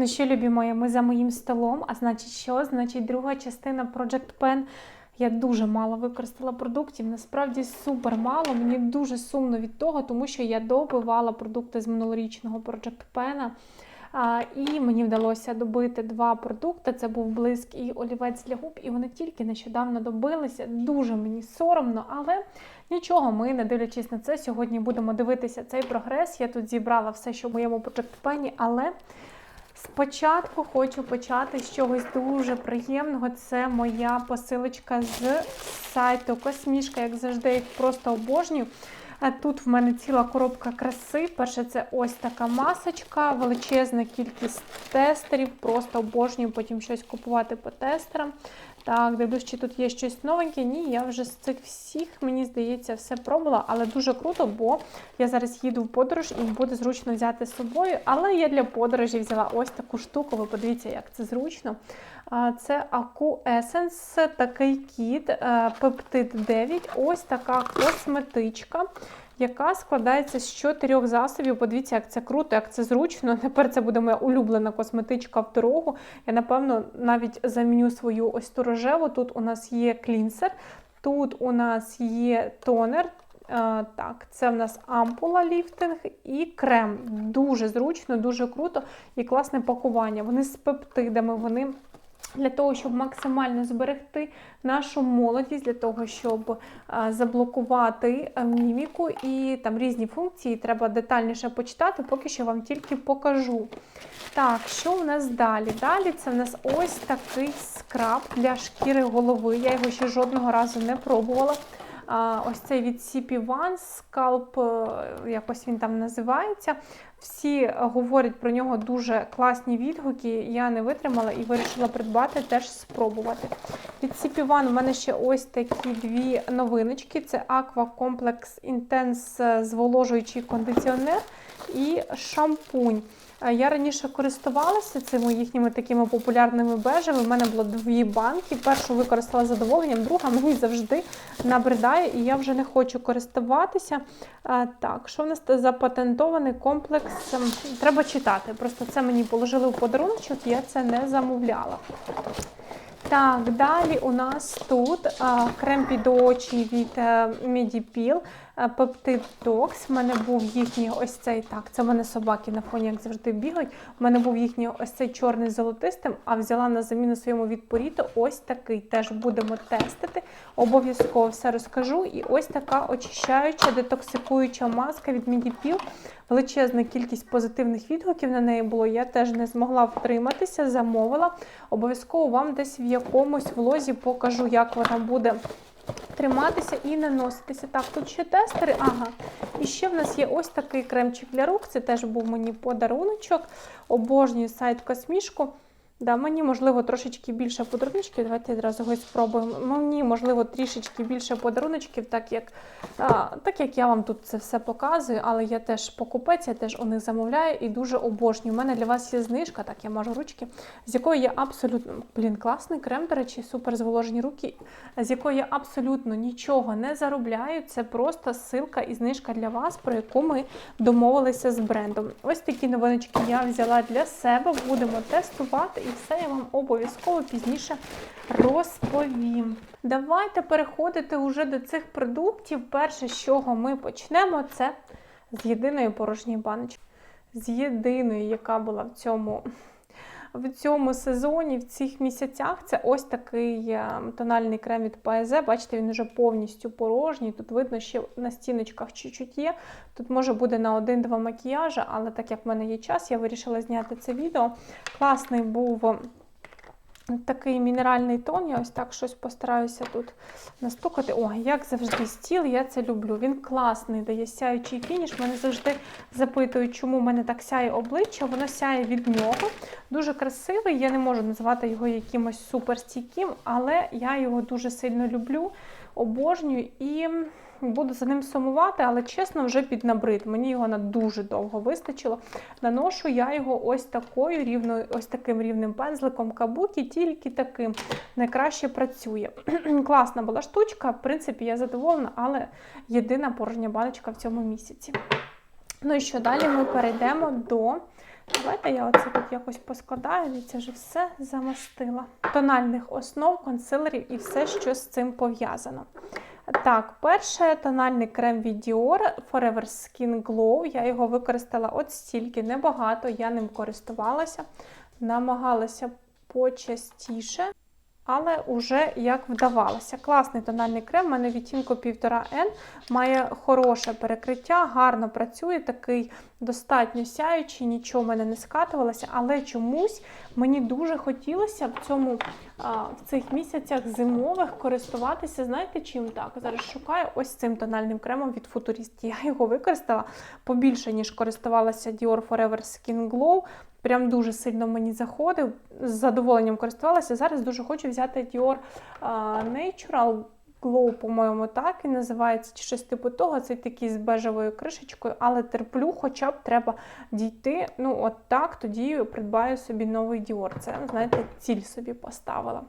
Ну що, любі мої, ми за моїм столом. А значить, що? Значить, друга частина Project Pen. Я дуже мало використала продуктів. Насправді супер мало. Мені дуже сумно від того, тому що я добивала продукти з минулорічного Project Pen. І мені вдалося добити два продукти: це був блиск і олівець для губ. І вони тільки нещодавно добилися. Дуже мені соромно, але нічого, ми, не дивлячись на це, сьогодні будемо дивитися цей прогрес. Я тут зібрала все, що в моєму Project Pen, але. Спочатку хочу почати з чогось дуже приємного. Це моя посилочка з сайту Космішка, як завжди, їх просто обожнюю. Тут в мене ціла коробка краси. Перше, це ось така масочка, величезна кількість тестерів. Просто обожнюю потім щось купувати по тестерам. Так, дивлюсь, чи тут є щось новеньке. Ні, я вже з цих всіх, мені здається, все пробувала, але дуже круто, бо я зараз їду в подорож і буде зручно взяти з собою. Але я для подорожі взяла ось таку штуку. Ви подивіться, як це зручно. Це Аку Essence, такий кіт, пептид 9, ось така косметичка яка складається з чотирьох засобів. Подивіться, як це круто, як це зручно. Тепер це буде моя улюблена косметичка в дорогу. Я, напевно, навіть заміню свою ось ту рожеву. Тут у нас є клінсер, тут у нас є тонер. Так, це в нас ампула ліфтинг і крем. Дуже зручно, дуже круто і класне пакування. Вони з пептидами, вони для того, щоб максимально зберегти нашу молодість, для того, щоб заблокувати міміку і там різні функції, треба детальніше почитати, поки що вам тільки покажу. Так, що у нас далі? Далі це в нас ось такий скраб для шкіри голови. Я його ще жодного разу не пробувала. Ось цей від CP1 скалп, е, якось він там називається. Всі говорять про нього дуже класні відгуки. Я не витримала і вирішила придбати, теж спробувати. Від CP1 у мене ще ось такі дві новиночки: це Aqua Complex Intense зволожуючий кондиціонер і шампунь. Я раніше користувалася цими їхніми такими популярними бежами. У мене було дві банки. Першу використала задоволенням, друга мені завжди набридає, і я вже не хочу користуватися. Так, що в нас запатентований комплекс? Треба читати. Просто це мені положили в подарунок, я це не замовляла. Так, далі у нас тут крем під очі від Medipil. Пептид Докс. У мене був їхній ось цей так. Це в мене собаки на фоні, як завжди, бігають. У мене був їхній ось цей чорний золотистим, а взяла на заміну своєму відпоріту ось такий. Теж будемо тестити. Обов'язково все розкажу. І ось така очищаюча, детоксикуюча маска від Medipil. Величезна кількість позитивних відгуків на неї було. Я теж не змогла втриматися, замовила. Обов'язково вам десь в якомусь влозі покажу, як вона буде триматися і наноситися. Так, тут ще тестери. Ага. І ще в нас є ось такий кремчик для рук. Це теж був мені подаруночок. Обожнюю сайт Космішку. Да, Мені, можливо, трошечки більше подаруночків. Давайте одразу його спробуємо. Мені, можливо, трішечки більше подаруночків, так як а, так як я вам тут це все показую, але я теж покупець, я теж у них замовляю і дуже обожнюю. У мене для вас є знижка, так я можу ручки, з якої я абсолютно блін, класний крем, до речі, супер зволожені руки, з якої я абсолютно нічого не заробляю. Це просто ссылка і знижка для вас, про яку ми домовилися з брендом. Ось такі новиночки я взяла для себе, будемо тестувати і все я вам обов'язково пізніше розповім. Давайте переходити вже до цих продуктів. Перше, з чого ми почнемо, це з єдиної порожньої баночки. З єдиної, яка була в цьому в цьому сезоні, в цих місяцях, це ось такий е, тональний крем від ПАЕЗ. Бачите, він вже повністю порожній. Тут видно, що на стіночках чуть-чуть є. Тут може буде на один-два макіяжі, але так як в мене є час, я вирішила зняти це відео. Класний був Такий мінеральний тон, я ось так щось постараюся тут настукати. О, як завжди, стіл, я це люблю. Він класний, дає сяючий фініш. Мене завжди запитують, чому в мене так сяє обличчя. Воно сяє від нього. Дуже красивий. Я не можу назвати його якимось суперстійким, але я його дуже сильно люблю, обожнюю і буду за ним сумувати, але чесно, вже під набрид. Мені його на дуже довго вистачило. Наношу я його ось такою рівною, ось таким рівним пензликом кабуки, тільки таким найкраще працює. Класна була штучка, в принципі, я задоволена, але єдина порожня баночка в цьому місяці. Ну і що далі ми перейдемо до Давайте я оце тут якось поскладаю, і це вже все замастила. Тональних основ, консилерів і все, що з цим пов'язано. Так, перше тональний крем від Dior Forever Skin Glow. Я його використала от стільки, небагато, я ним користувалася, намагалася почастіше але уже як вдавалося. Класний тональний крем, у мене відтінку 1,5N, має хороше перекриття, гарно працює, такий достатньо сяючий, нічого в мене не скатувалося, але чомусь мені дуже хотілося в цьому в цих місяцях зимових користуватися, знаєте, чим так? Зараз шукаю ось цим тональним кремом від Futurist. Я його використала побільше, ніж користувалася Dior Forever Skin Glow. Прям дуже сильно мені заходив, з задоволенням користувалася. Зараз дуже хочу взяти Dior Natural Glow, по-моєму, так і називається, чи щось типу того. Це такий з бежевою кришечкою, але терплю, хоча б треба дійти. Ну, от так, тоді придбаю собі новий Dior. Це, знаєте, ціль собі поставила.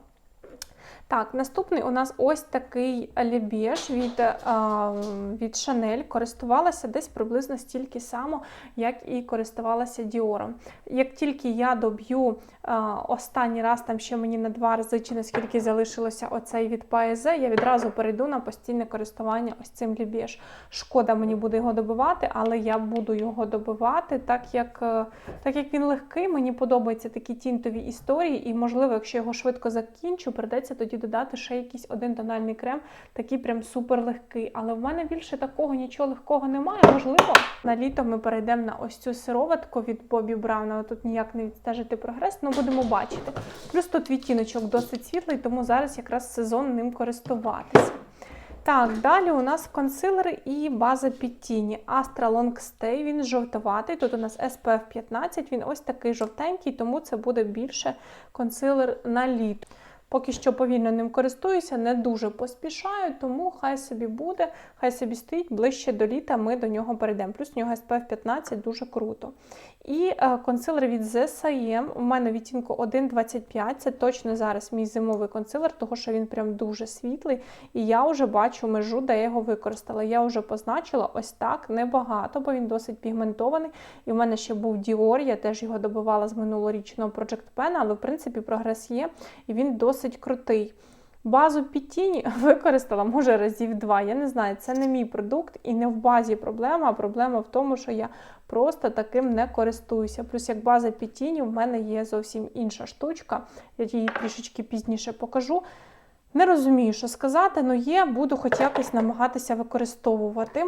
Так, наступний у нас ось такий лібєш від а, від Chanel. Користувалася десь приблизно стільки само, як і користувалася Діором. Як тільки я доб'ю останній раз, там ще мені на два рази, чи наскільки залишилося оцей від Paese, я відразу перейду на постійне користування ось цим лібєш. Шкода, мені буде його добивати, але я буду його добивати, так як е, так як він легкий, мені подобаються такі тінтові історії, і, можливо, якщо його швидко закінчу, придеться тоді додати ще якийсь один тональний крем, такий прям супер легкий. Але в мене більше такого нічого легкого немає. Можливо, на літо ми перейдемо на ось цю сироватку від Бобі Брауна. Тут ніяк не відстежити прогрес, ну будемо бачити. Плюс тут відтіночок досить світлий, тому зараз якраз сезон ним користуватися. Так, далі у нас консилери і база під тіні. Astra Long Stay, він жовтуватий. Тут у нас SPF 15, він ось такий жовтенький, тому це буде більше консилер на літо. Поки що повільно ним користуюся, не дуже поспішаю, тому хай собі буде, хай собі стоїть ближче до літа, ми до нього перейдемо. Плюс у нього SPF 15 дуже круто. І е, консилер від ZSIM, у мене відтінку 1,25. Це точно зараз мій зимовий консилер, тому що він прям дуже світлий. І я вже бачу межу, де я його використала. Я вже позначила ось так небагато, бо він досить пігментований. І в мене ще був Dior, я теж його добивала з минулорічного Project Pen, але в принципі прогрес є, і він досить крутий. Базу під тіні використала, може, разів два. Я не знаю, це не мій продукт і не в базі проблема, а проблема в тому, що я просто таким не користуюся. Плюс, як база під тіні, в мене є зовсім інша штучка. Я її трішечки пізніше покажу. Не розумію, що сказати, але є, буду хоч якось намагатися використовувати.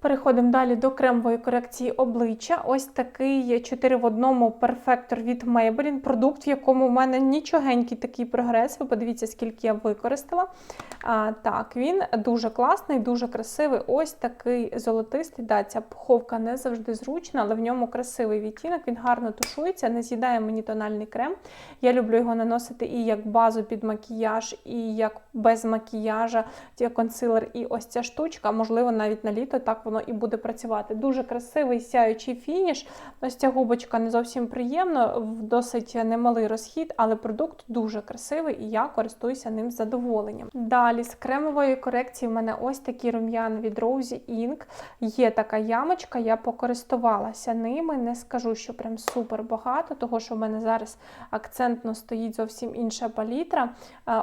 Переходимо далі до кремової корекції обличчя. Ось такий 4 в одному перфектор від Maybelline, продукт, в якому в мене нічогенький такий прогрес. Ви подивіться, скільки я використала. А, Так, він дуже класний, дуже красивий. Ось такий золотистий. Да, Ця пуховка не завжди зручна, але в ньому красивий відтінок, він гарно тушується, не з'їдає мені тональний крем. Я люблю його наносити і як базу під макіяж, і як без макіяжа, консилер, і ось ця штучка, можливо, навіть на літо так воно і буде працювати. Дуже красивий сяючий фініш. Ось ця губочка не зовсім приємно, досить немалий розхід, але продукт дуже красивий і я користуюся ним з задоволенням. Далі з кремової корекції в мене ось такий рум'ян від Rosy Ink. Є така ямочка, я покористувалася ними. Не скажу, що прям супер багато, того що в мене зараз акцентно стоїть зовсім інша палітра.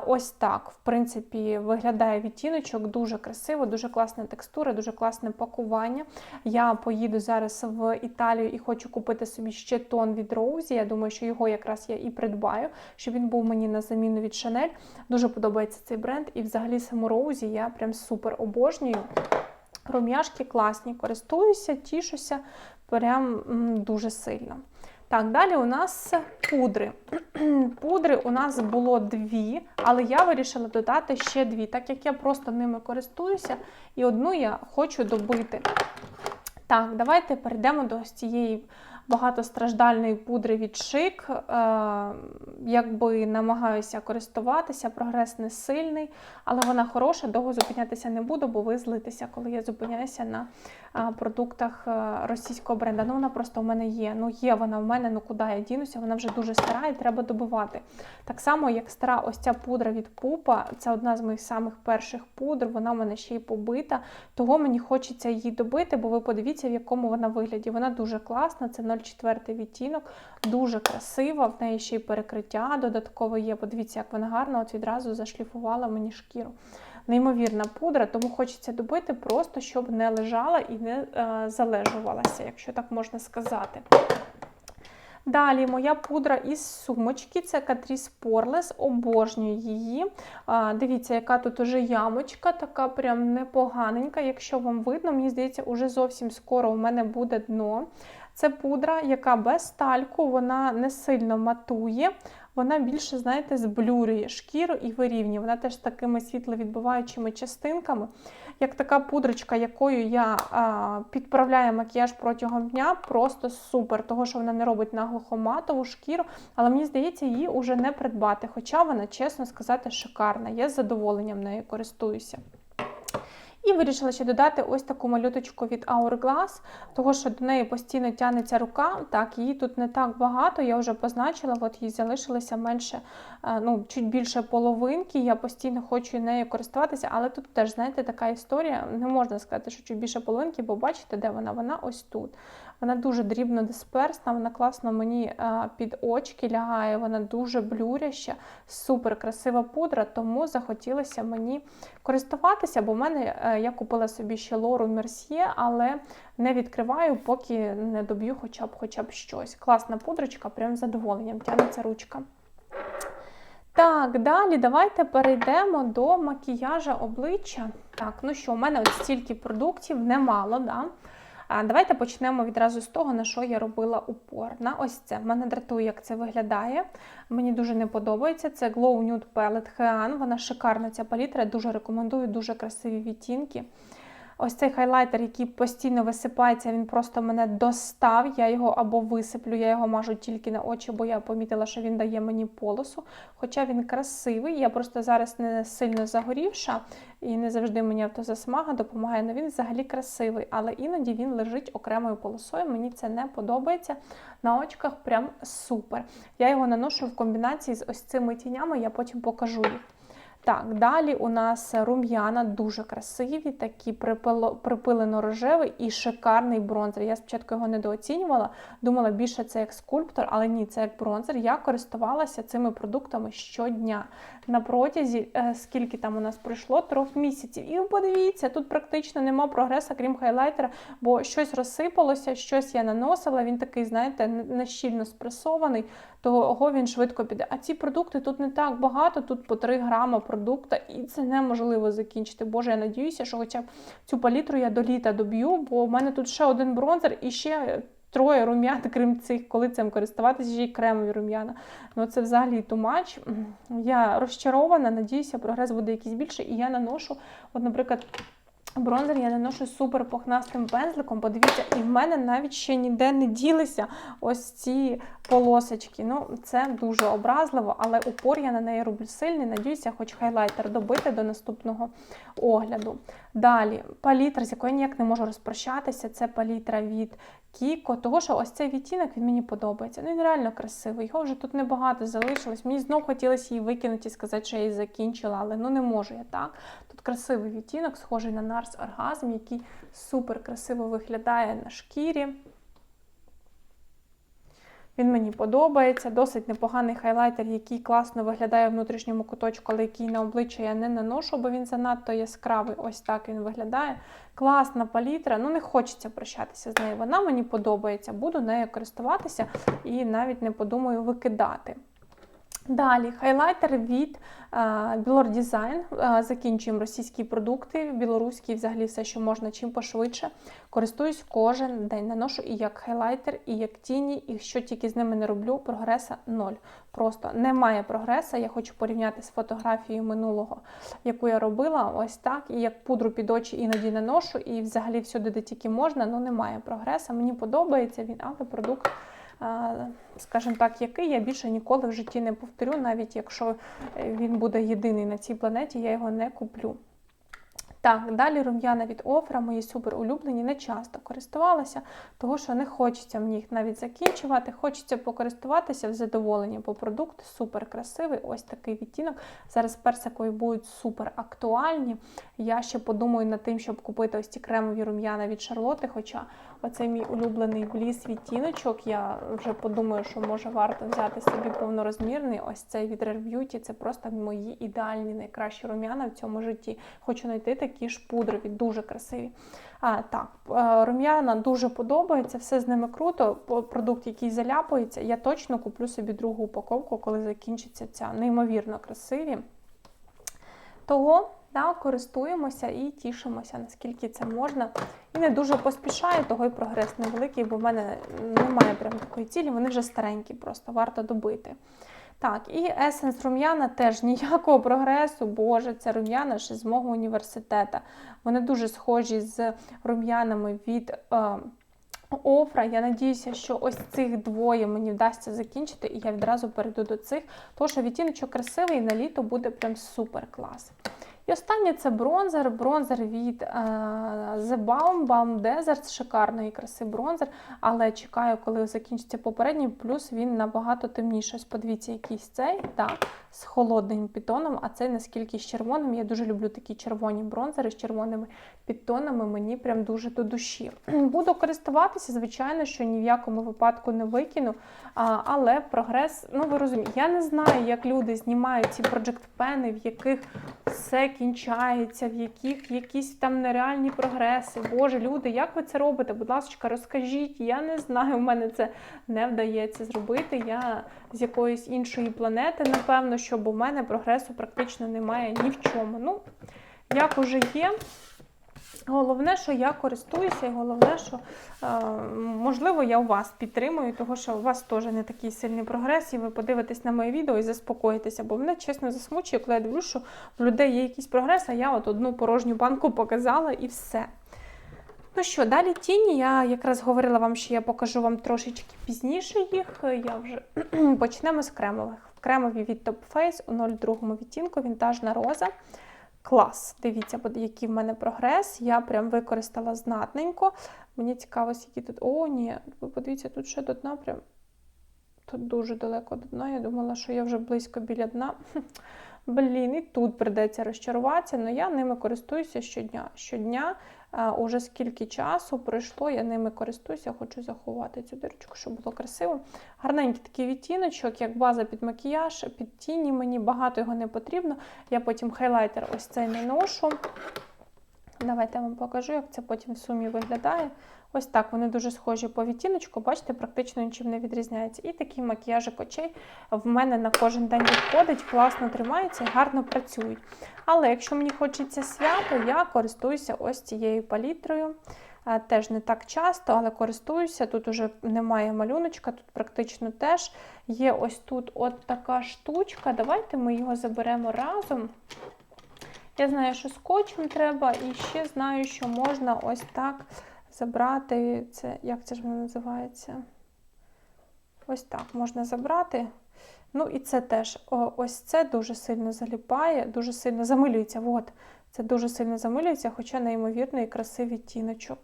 Ось так, в принципі, виглядає відтіночок, дуже красиво, дуже класна текстура, дуже класне пакування. Я поїду зараз в Італію і хочу купити собі ще тон від Роузі. Я думаю, що його якраз я і придбаю, щоб він був мені на заміну від Шанель. Дуже подобається цей бренд. І взагалі саму Роузі я прям супер обожнюю. Рум'яшки класні, користуюся, тішуся прям дуже сильно. Так, далі у нас пудри. Пудри у нас було дві, але я вирішила додати ще дві, так як я просто ними користуюся, і одну я хочу добити. Так, давайте перейдемо до цієї багатостраждальної пудри від шик. Е, якби намагаюся користуватися, прогрес не сильний, але вона хороша, довго зупинятися не буду, бо ви злитеся, коли я зупиняюся на продуктах е, російського бренда. Ну, вона просто у мене є. Ну, є вона в мене, ну куди я дінуся, вона вже дуже стара і треба добивати. Так само, як стара ось ця пудра від пупа, це одна з моїх самих перших пудр, вона в мене ще й побита. Того мені хочеться її добити, бо ви подивіться, в якому вона вигляді. Вона дуже класна, це 04 відтінок. Дуже красива, в неї ще й перекриття додатково є. Подивіться, як вона гарно от відразу зашліфувала мені шкіру. Неймовірна пудра, тому хочеться добити просто, щоб не лежала і не е, залежувалася, якщо так можна сказати. Далі моя пудра із сумочки, це Catrice Poreless, обожнюю її. А, Дивіться, яка тут уже ямочка, така прям непоганенька. Якщо вам видно, мені здається, уже зовсім скоро у мене буде дно. Це пудра, яка без тальку, вона не сильно матує, вона більше, знаєте, зблюрює шкіру і вирівнює. Вона теж з такими світловідбиваючими частинками. Як така пудрочка, якою я а, підправляю макіяж протягом дня, просто супер, того що вона не робить наглухо матову шкіру, але мені здається, її вже не придбати. Хоча вона, чесно сказати, шикарна. Я з задоволенням нею користуюся. І вирішила ще додати ось таку малюточку від Hourglass, того що до неї постійно тягнеться рука. Так, її тут не так багато, я вже позначила, от їй залишилося менше, е, ну, чуть більше половинки. Я постійно хочу нею користуватися, але тут теж, знаєте, така історія. Не можна сказати, що чуть більше половинки, бо бачите, де вона? Вона ось тут. Вона дуже дрібно дисперсна, вона класно мені під очки лягає, вона дуже блюряща, супер красива пудра, тому захотілося мені користуватися, бо в мене е, я купила собі ще лору Мерсьє, але не відкриваю, поки не доб'ю хоча б хоча б щось. Класна пудрочка, прям з задоволенням тягнеться ручка. Так, далі давайте перейдемо до макіяжа обличчя. Так, ну що, у мене ось стільки продуктів, немало, да? Давайте почнемо відразу з того, на що я робила упор. На ось це. Мене дратує, як це виглядає. Мені дуже не подобається. Це Glow Nude Palette Hean. Вона шикарна, ця палітра. Дуже рекомендую, дуже красиві відтінки. Ось цей хайлайтер, який постійно висипається, він просто мене достав. Я його або висиплю, я його мажу тільки на очі, бо я помітила, що він дає мені полосу. Хоча він красивий, я просто зараз не сильно загорівша і не завжди мені автозасмага допомагає. але він взагалі красивий, але іноді він лежить окремою полосою. Мені це не подобається. На очках прям супер. Я його наношу в комбінації з ось цими тінями, я потім покажу їх. Так, далі у нас рум'яна дуже красиві, такі припилено-рожевий і шикарний бронзер. Я спочатку його недооцінювала, думала, більше це як скульптор, але ні, це як бронзер. Я користувалася цими продуктами щодня. На протязі, е, скільки там у нас пройшло, трьох місяців. І подивіться, тут практично нема прогресу, крім хайлайтера, бо щось розсипалося, щось я наносила. Він такий, знаєте, нещільно спресований, того він швидко піде. А ці продукти тут не так багато, тут по 3 грама продукта, і це неможливо закінчити. Боже, я надіюся, що хоча б цю палітру я до літа доб'ю, бо в мене тут ще один бронзер і ще. Троє рум'ян, крім цих, коли цим користуватися, ще й кремові рум'яна. Ну це взагалі тумач. Я розчарована, надіюся, прогрес буде якийсь більший. І я наношу, от, наприклад, Бронзер я наношу супер пухнастим пензликом. Подивіться, і в мене навіть ще ніде не ділися ось ці полосочки. Ну, це дуже образливо, але упор я на неї роблю сильний. Надіюся, хоч хайлайтер добити до наступного огляду. Далі, палітра, з якою ніяк не можу розпрощатися, це палітра від Кіко, того що ось цей відтінок він мені подобається. Ну, він реально красивий. Його вже тут небагато залишилось. Мені знов хотілося її викинути і сказати, що я її закінчила, але ну не можу я так. Тут красивий відтінок, схожий на Нарс Оргазм, який супер красиво виглядає на шкірі. Він мені подобається. Досить непоганий хайлайтер, який класно виглядає в внутрішньому куточку, але який на обличчя я не наношу, бо він занадто яскравий. Ось так він виглядає. Класна палітра. Ну, не хочеться прощатися з нею. Вона мені подобається, буду нею користуватися і навіть не подумаю викидати. Далі хайлайтер від Білор Дизайн. Закінчуємо російські продукти, білоруські, взагалі все, що можна, чим пошвидше. Користуюсь кожен день. Наношу і як хайлайтер, і як тіні, і що тільки з ними не роблю, прогреса ноль. Просто немає прогреса. Я хочу порівняти з фотографією минулого, яку я робила. Ось так. І як пудру під очі іноді наношу, і взагалі всюди, де тільки можна, ну немає прогреса. Мені подобається він, але продукт скажімо так, який я більше ніколи в житті не повторю, навіть якщо він буде єдиний на цій планеті, я його не куплю. Так, далі рум'яна від Офра, мої супер улюблені, не часто користувалася, тому що не хочеться мені їх навіть закінчувати. Хочеться покористуватися в задоволення, бо продукт супер красивий. Ось такий відтінок. Зараз персикові будуть супер актуальні. Я ще подумаю над тим, щоб купити ось ці кремові рум'яна від Шарлоти. Хоча оцей мій улюблений бліс відтіночок. Я вже подумаю, що може варто взяти собі повнорозмірний. Ось цей від Rare Beauty. Це просто мої ідеальні найкращі рум'яна в цьому житті. Хочу знайти такі ж пудрові, дуже красиві. А, Так, е, рум'яна дуже подобається, все з ними круто. Продукт, який заляпується, я точно куплю собі другу упаковку, коли закінчиться ця неймовірно красиві. Того да, користуємося і тішимося, наскільки це можна. І не дуже поспішаю, того й прогрес невеликий, бо в мене немає прям такої цілі, вони вже старенькі, просто варто добити. Так, і есенс рум'яна теж ніякого прогресу, боже, це рум'яна ще з мого університету. Вони дуже схожі з рум'янами від е, Офра. Я надіюся, що ось цих двоє мені вдасться закінчити, і я відразу перейду до цих, тому що відтіночок красивий і на літо буде прям супер клас. І останнє це бронзер. Бронзер від е, The Balm, Balm Desert, шикарної краси бронзер. Але чекаю, коли закінчиться попередній, плюс він набагато темніший. Ось подивіться, якийсь цей, так, з холодним підтоном, а цей наскільки з червоним. Я дуже люблю такі червоні бронзери з червоними підтонами, мені прям дуже до душі. Буду користуватися, звичайно, що ні в якому випадку не викину. Але прогрес, ну ви розумієте, я не знаю, як люди знімають ці проджект-пени, в яких все кінчається, в яких якісь там нереальні прогреси. Боже, люди, як ви це робите? Будь ласка, розкажіть. Я не знаю, в мене це не вдається зробити. Я з якоїсь іншої планети, напевно, що бо в мене прогресу практично немає ні в чому. Ну, як уже є. Головне, що я користуюся, і головне, що е, можливо я у вас підтримую, тому що у вас теж не такий сильний прогрес, і ви подивитесь на моє відео і заспокоїтеся. Бо мене чесно засмучує, коли я дивлюся, що в людей є якийсь прогрес, а я от одну порожню банку показала і все. Ну що, далі тіні. Я якраз говорила вам, що я покажу вам трошечки пізніше їх. Я вже почнемо з кремових. Кремові від Top Face у 02 відтінку, вінтажна роза. Клас. Дивіться, який в мене прогрес. Я прям використала знатненько. Мені цікаво, скільки тут. О, ні, ви подивіться, тут ще до дна прям. Тут дуже далеко до дна. Я думала, що я вже близько біля дна. Блін, і тут придеться розчаруватися, але я ними користуюся щодня. Щодня, уже скільки часу пройшло, я ними користуюся, хочу заховати цю дирочку, щоб було красиво. Гарненький такий відтіночок, як база під макіяж, під тіні мені багато його не потрібно. Я потім хайлайтер ось цей наношу. Давайте я вам покажу, як це потім в сумі виглядає. Ось так, вони дуже схожі по відтіночку, бачите, практично нічим не відрізняється. І такий макіяжик очей в мене на кожен день відходить, класно тримаються і гарно працюють. Але якщо мені хочеться свято, я користуюся ось цією палітрою. Теж не так часто, але користуюся. Тут уже немає малюночка, тут практично теж є ось тут от така штучка. Давайте ми його заберемо разом. Я знаю, що скотчем треба, і ще знаю, що можна ось так забрати. Це, як це ж воно називається? Ось так можна забрати. Ну і це теж ось це дуже сильно заліпає, дуже сильно замилюється. От, це дуже сильно замилюється, хоча неймовірний красивий тіночок.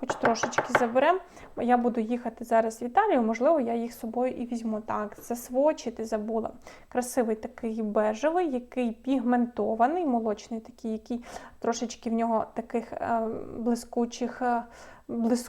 Хоч трошечки заберемо. Я буду їхати зараз в Італію, можливо, я їх з собою і візьму. Так, засвочити забула. Красивий такий бежевий, який пігментований, молочний такий, який трошечки в нього таких е, блискучих е,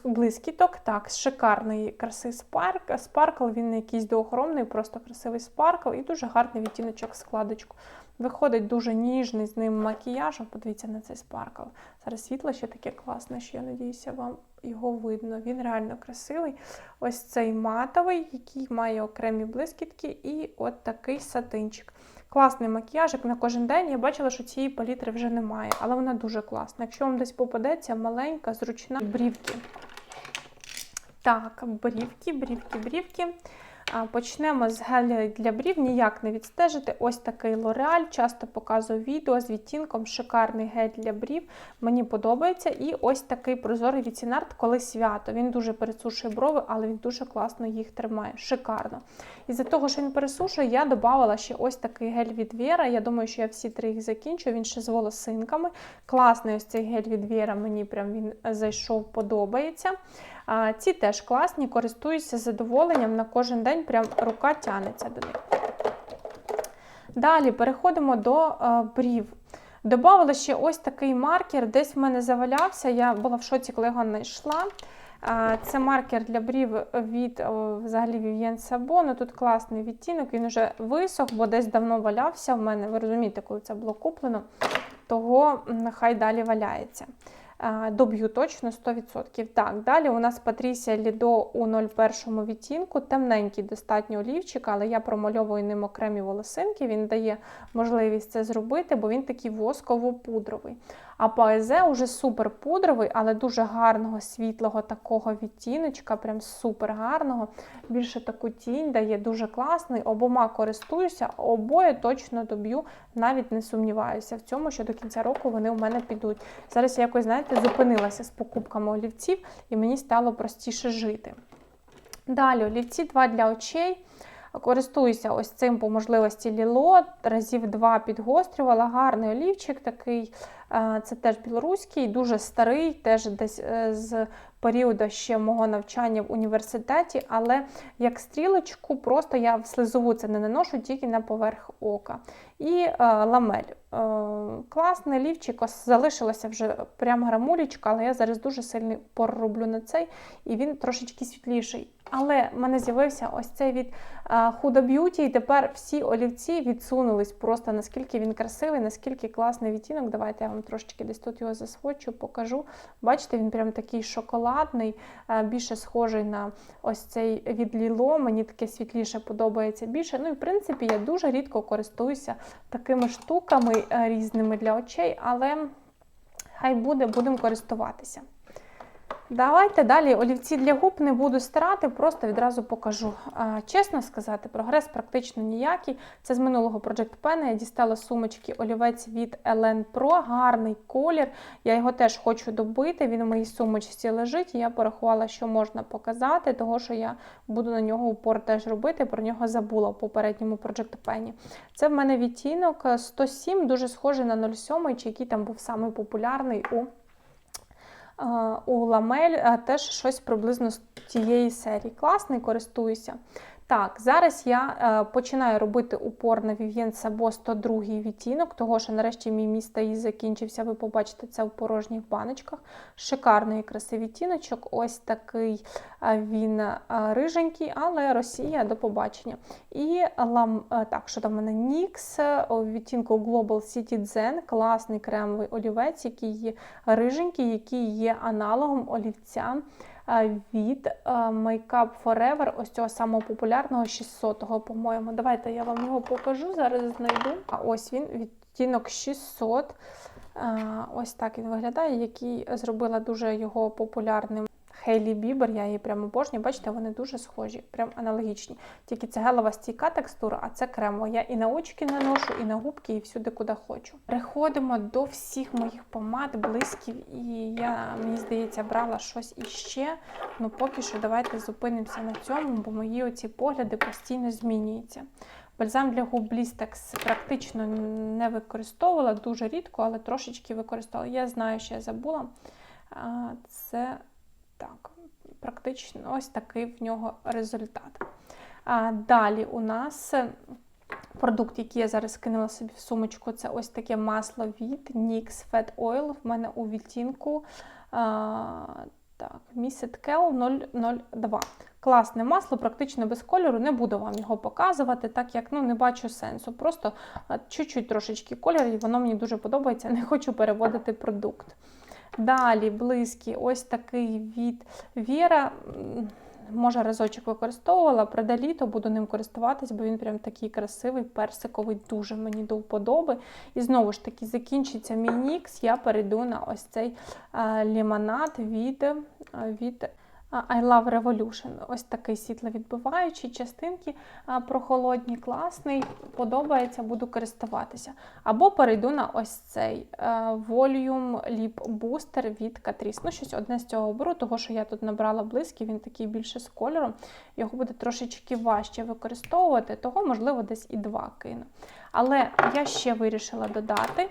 блискіток. Так, шикарний краси спарк, спаркл, він якийсь доохоромний, просто красивий спаркл і дуже гарний відтіночок складочку. Виходить дуже ніжний з ним макіяж. Подивіться на цей спаркл. Зараз світло ще таке класне, що я надіюся, вам його видно. Він реально красивий. Ось цей матовий, який має окремі блискітки, і от такий сатинчик. Класний макіяжик на кожен день. Я бачила, що цієї палітри вже немає, але вона дуже класна. Якщо вам десь попадеться, маленька, зручна брівки. Так, брівки, брівки, брівки. Почнемо з геля для брів, ніяк не відстежити. Ось такий L'Oreal, часто показую відео з відтінком, шикарний гель для брів. Мені подобається. І ось такий прозорий віцінарт, коли свято. Він дуже пересушує брови, але він дуже класно їх тримає. Шикарно. І за того, що він пересушує, я додавала ще ось такий гель від Вєра. Я думаю, що я всі три їх закінчу. Він ще з волосинками. Класний ось цей гель від Вєра, мені прям він зайшов, подобається. Ці теж класні, користуюся задоволенням на кожен день, прям рука тянеться до них. Далі переходимо до а, брів. Добавила ще ось такий маркер, десь в мене завалявся. Я була в шоці, коли його знайшла. Це маркер для брів від взагалі Vivien Sabon. Тут класний відтінок, він вже висох, бо десь давно валявся в мене. Ви розумієте, коли це було куплено, того нехай далі валяється. Доб'ю точно 100%. Так, далі у нас Патрісія Лідо у 01 відтінку, темненький достатньо олівчик, але я промальовую ним окремі волосинки. Він дає можливість це зробити, бо він такий восково-пудровий. А Паезе уже супер пудровий, але дуже гарного, світлого такого відтіночка, прям супер гарного. Більше таку тінь дає дуже класний. Обома користуюся, обоє точно доб'ю, навіть не сумніваюся в цьому, що до кінця року вони у мене підуть. Зараз я якось, знаєте, зупинилася з покупками олівців і мені стало простіше жити. Далі олівці два для очей. Користуюся ось цим по можливості ліло, разів два підгострювала. Гарний олівчик такий, це теж білоруський, дуже старий, теж десь е, з періоду ще мого навчання в університеті, але як стрілочку, просто я в слизову це не наношу, тільки на поверх ока. І е, ламель. Е, класний лівчик, залишилася вже прям грамулечка, але я зараз дуже сильний пор роблю на цей, і він трошечки світліший. Але в мене з'явився ось цей від Huda Beauty, і тепер всі олівці відсунулись просто наскільки він красивий, наскільки класний відтінок. Давайте я вам трошечки десь тут його засвочу, покажу. Бачите, він прям такий шоколадний, більше схожий на ось цей від Ліло. Мені таке світліше подобається більше. Ну і в принципі я дуже рідко користуюся такими штуками різними для очей, але хай буде, будемо користуватися. Давайте далі олівці для губ не буду стирати, просто відразу покажу. Чесно сказати, прогрес практично ніякий. Це з минулого Project Pen. Я дістала сумочки олівець від Elen Pro, гарний колір. Я його теж хочу добити. Він у моїй сумочці лежить. і Я порахувала, що можна показати, того що я буду на нього упор теж робити. Про нього забула в попередньому Project Pen. Це в мене відтінок 107, дуже схожий на 07, чи який там був самий популярний у у ламель теж щось приблизно з тієї серії. Класний, користуюся. Так, зараз я е, починаю робити упор на Vivien Sabo 102 відтінок, того що нарешті мій міст її закінчився, ви побачите це в порожніх баночках. Шикарний красивий відтіночок. Ось такий е, він е, риженький, але Росія до побачення. І лам, так, що там в мене у відтінку Global City Zen, класний кремовий олівець, який є риженький, який є аналогом олівця від Makeup Forever, ось цього самого популярного 600-го, по-моєму. Давайте я вам його покажу, зараз знайду. А ось він, відтінок 600. Ось так він виглядає, який зробила дуже його популярним. Хейлі Бібер, я її прямо обожнюю. Бачите, вони дуже схожі, прям аналогічні. Тільки це гелова стійка текстура, а це кремова. Я і на очки наношу, і на губки, і всюди, куди хочу. Переходимо до всіх моїх помад, блисків, і я, мені здається, брала щось іще. Ну поки що давайте зупинимося на цьому, бо мої оці погляди постійно змінюються. Бальзам для губ Blistex практично не використовувала, дуже рідко, але трошечки використовувала. Я знаю, що я забула. Це так, практично ось такий в нього результат. А, Далі у нас продукт, який я зараз кинула собі в сумочку, це ось таке масло від NYX Fat Oil. В мене у відтінку а, так, Missed Kel 002. Класне масло, практично без кольору, не буду вам його показувати, так як ну, не бачу сенсу. Просто чуть-чуть трошечки кольор, і воно мені дуже подобається, не хочу переводити продукт. Далі близький ось такий від Віра. Може, разочок використовувала, прода літо буду ним користуватись, бо він прям такий красивий, персиковий, дуже мені до вподоби. І знову ж таки, закінчиться мій нікс, я перейду на ось цей лімонад від від а, I Love Revolution. Ось такий світловідбиваючий, частинки прохолодні, класний, подобається, буду користуватися. Або перейду на ось цей а, Volume Lip Booster від Catrice. Ну, щось одне з цього беру, того що я тут набрала близький, він такий більше з кольором. Його буде трошечки важче використовувати, того, можливо, десь і два кину. Але я ще вирішила додати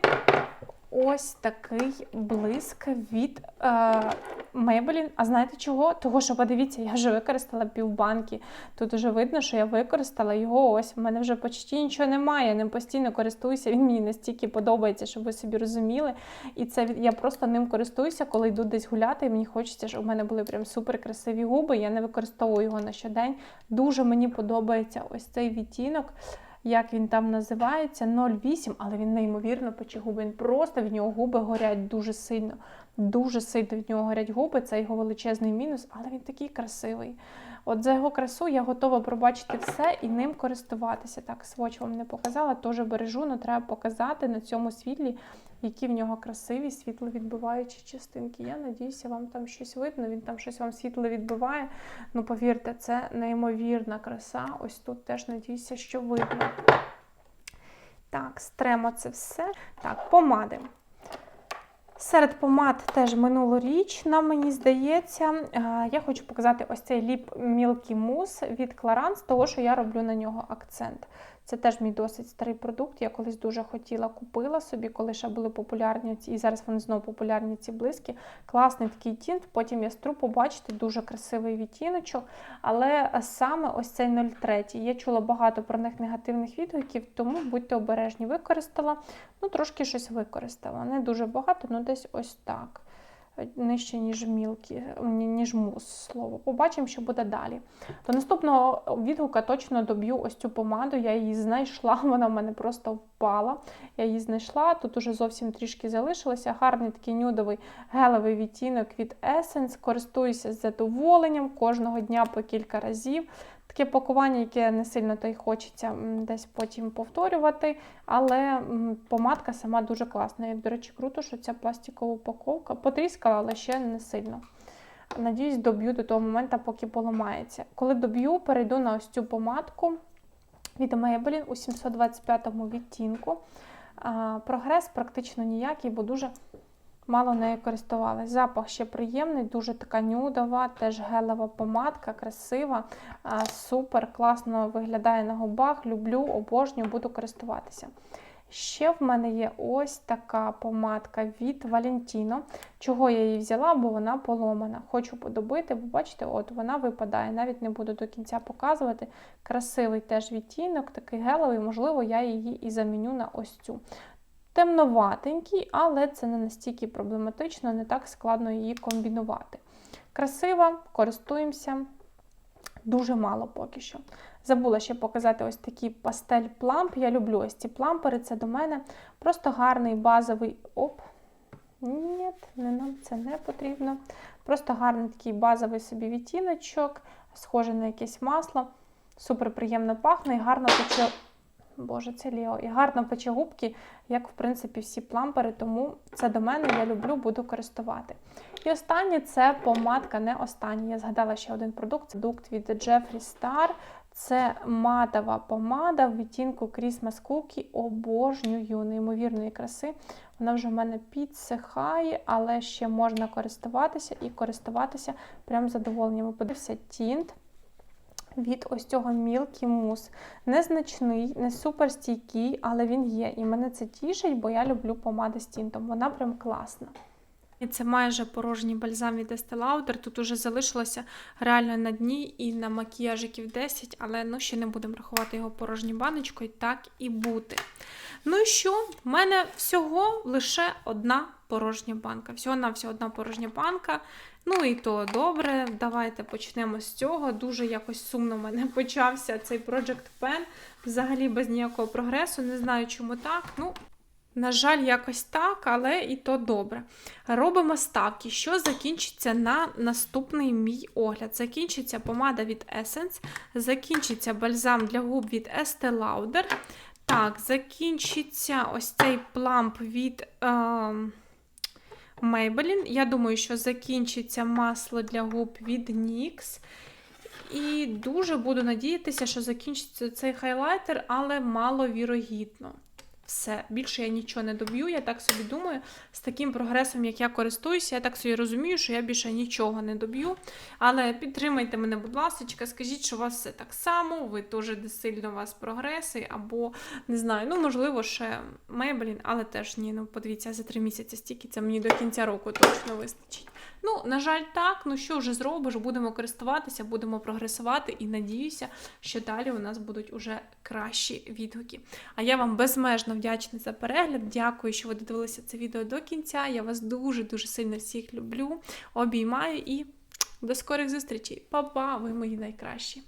ось такий блиск від е, Maybelline. А знаєте чого? Того, що подивіться, я вже використала півбанки. Тут вже видно, що я використала його. Ось в мене вже почти нічого немає. Я ним постійно користуюся. Він мені настільки подобається, щоб ви собі розуміли. І це я просто ним користуюся, коли йду десь гуляти. І мені хочеться, щоб у мене були прям супер красиві губи. Я не використовую його на щодень. Дуже мені подобається ось цей відтінок як він там називається, 0,8, але він неймовірно пече. Він просто в нього губи горять дуже сильно. Дуже сильно від нього горять губи, це його величезний мінус, але він такий красивий. От за його красу я готова пробачити все і ним користуватися. Так, своч вам не показала, теж бережу, але треба показати на цьому світлі, які в нього красиві світловідбиваючі частинки. Я надіюся, вам там щось видно, він там щось вам світло відбиває. Ну, повірте, це неймовірна краса. Ось тут теж надіюся, що видно. Так, стремо це все. Так, помади. Серед помад теж минулорічна, мені здається. Я хочу показати ось цей ліп мілкі мус від Clarins, того, що я роблю на нього акцент. Це теж мій досить старий продукт. Я колись дуже хотіла, купила собі, коли ще були популярні ці, і зараз вони знову популярні ці блиски. Класний такий тінт. Потім я стру побачити дуже красивий відтіночок. Але саме ось цей 03. Я чула багато про них негативних відгуків, тому будьте обережні, використала. Ну, трошки щось використала. Не дуже багато, ну десь ось так нижче, ніж мілкі, ніж мус слово. Побачимо, що буде далі. До наступного відгука точно доб'ю ось цю помаду. Я її знайшла, вона в мене просто впала. Я її знайшла. Тут уже зовсім трішки залишилося. Гарний такий нюдовий гелевий відтінок від Essence. Користуюся з задоволенням кожного дня по кілька разів. Таке пакування, яке не сильно то й хочеться десь потім повторювати, але помадка сама дуже класна. І, до речі, круто, що ця пластикова упаковка потріскала, але ще не сильно. Надіюсь, доб'ю до того моменту, поки поламається. Коли доб'ю, перейду на ось цю помадку від Maybelline у 725 відтінку. Прогрес практично ніякий, бо дуже мало нею користувалась. Запах ще приємний, дуже така нюдова, теж гелева помадка, красива, супер, класно виглядає на губах. Люблю, обожнюю, буду користуватися. Ще в мене є ось така помадка від Valentino. Чого я її взяла, бо вона поломана. Хочу подобити, бо бачите, от вона випадає. Навіть не буду до кінця показувати. Красивий теж відтінок, такий гелевий, можливо, я її і заміню на ось цю темноватенький, але це не настільки проблематично, не так складно її комбінувати. Красива, користуємося. Дуже мало поки що. Забула ще показати ось такий пастель пламп. Я люблю ось ці плампери, це до мене. Просто гарний базовий. Оп, ні, не нам це не потрібно. Просто гарний такий базовий собі відтіночок, схоже на якесь масло. Супер приємно пахне і гарно Боже, це Ліо. І гарно пече губки, як, в принципі, всі плампери, тому це до мене, я люблю, буду користувати. І останнє це помадка, не остання. Я згадала ще один продукт це продукт від Jeffree Star. Це матова помада в відтінку Christmas Cookie. Обожнюю, неймовірної краси. Вона вже в мене підсихає, але ще можна користуватися і користуватися прям задоволенням. Подивився тінт від ось цього Milky Mousse. Незначний, не суперстійкий, але він є. І мене це тішить, бо я люблю помади з тінтом. Вона прям класна. І це майже порожній бальзам від Estee Lauder. Тут уже залишилося реально на дні і на макіяжиків 10, але ну, ще не будемо рахувати його порожньою баночкою, так і бути. Ну і що? В мене всього лише одна порожня банка. Всього-навсього одна порожня банка. Ну і то добре, давайте почнемо з цього. Дуже якось сумно в мене почався цей Project Pen. Взагалі без ніякого прогресу. Не знаю, чому так. Ну, на жаль, якось так, але і то добре. Робимо ставки, що закінчиться на наступний мій огляд. Закінчиться помада від Essence, закінчиться бальзам для губ від Estee Lauder. Так, закінчиться ось цей пламп від. Е Maybelline. Я думаю, що закінчиться масло для губ від NYX. І дуже буду надіятися, що закінчиться цей хайлайтер, але маловірогідно. Все, більше я нічого не доб'ю. Я так собі думаю, з таким прогресом, як я користуюся, я так собі розумію, що я більше нічого не доб'ю. Але підтримайте мене, будь ласка, скажіть, що у вас все так само, ви де сильно у вас прогреси, або не знаю, ну можливо, ще Maybelline, але теж ні. Ну, подивіться, за три місяці стільки це мені до кінця року точно вистачить. Ну, на жаль, так. Ну що вже зробиш? Будемо користуватися, будемо прогресувати і надіюся, що далі у нас будуть уже кращі відгуки. А я вам безмежно вдячна за перегляд. Дякую, що ви додивилися це відео до кінця. Я вас дуже-дуже сильно всіх люблю, обіймаю і до скорих зустрічей. Па-па, ви мої найкращі!